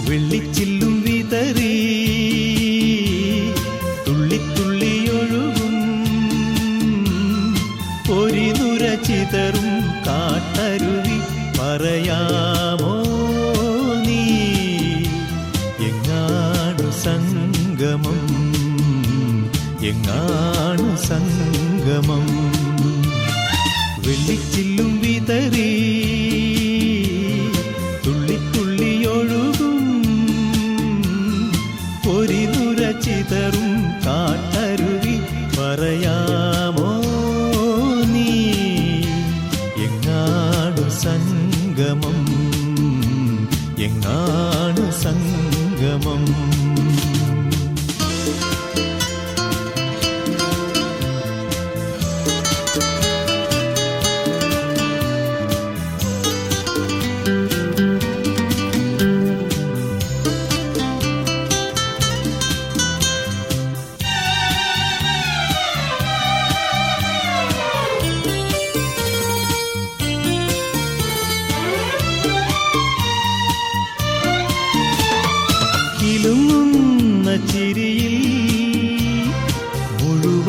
വെള്ളിച്ചില്ലും വിതറി തുള്ളിത്തുള്ളിയൊഴുകും ഒരു ചിതറും കാട്ടരുവി പറയാമോ നീ? എങ്ങാണു സംഗമം? എങ്ങാണു സംഗമം? വെള്ളിച്ചില്ലും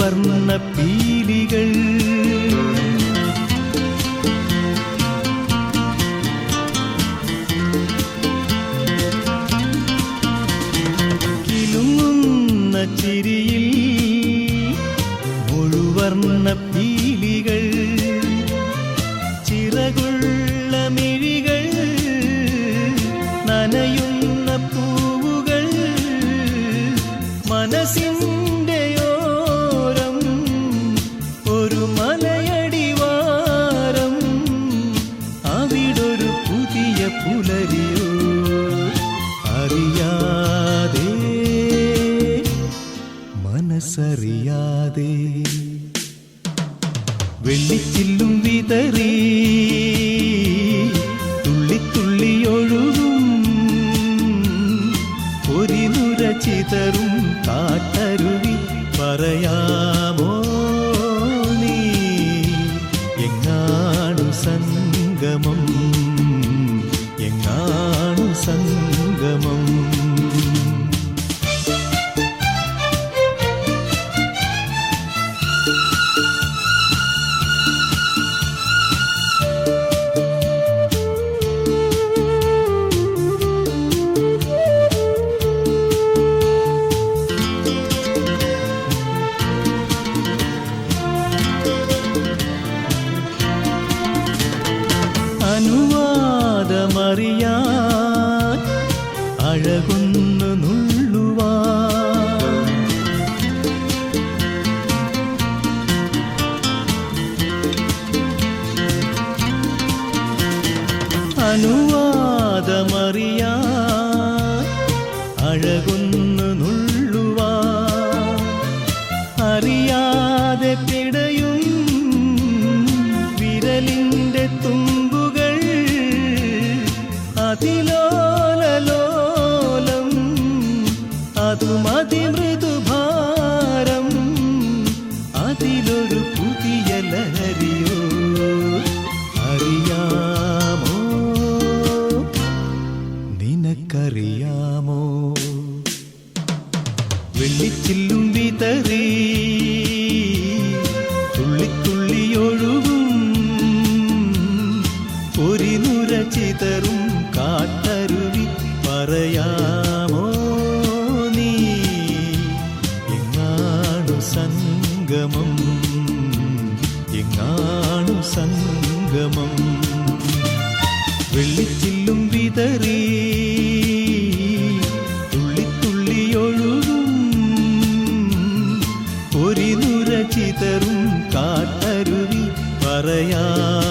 മുഴുവർണ പീലികൾ. കിലുങ്ങുന്ന ചിരിയിൽ മുഴുവർണ പീലികൾ. ചിറകുള്ള മിഴികൾ നനയുന്ന പൂവുകൾ. മനസ്സിന്റെ മനസ്സറിയാതെ വെള്ളിച്ചില്ലും വിതറി തുള്ളിത്തുള്ളിയൊഴുകും പൊരിനുര ചിതറും കാട്ടരുവി പറയാമോ നീ? എങ്ങാണു സംഗമം എങ്ങാണു സംഗമം? അനുവാദമറിയാൻ അഴകുന്നു നുള്ളുവാ അനുവാദമറിയാൻ അഴകുന്നു നുള്ളുവാ അറിയാതെ പിടയും വെള്ളിച്ചില്ലും വിതറി തുള്ളിത്തുള്ളിയൊഴുകും പൊരിനുര ചിതറും കാട്ടരുവി പറയാമോ നീ? എങ്ങാണു സംഗമം? എങ്ങാണു സംഗമം? വെള്ളിച്ചില്ലും വിതറി കാട്ടരുവി പറയാമോ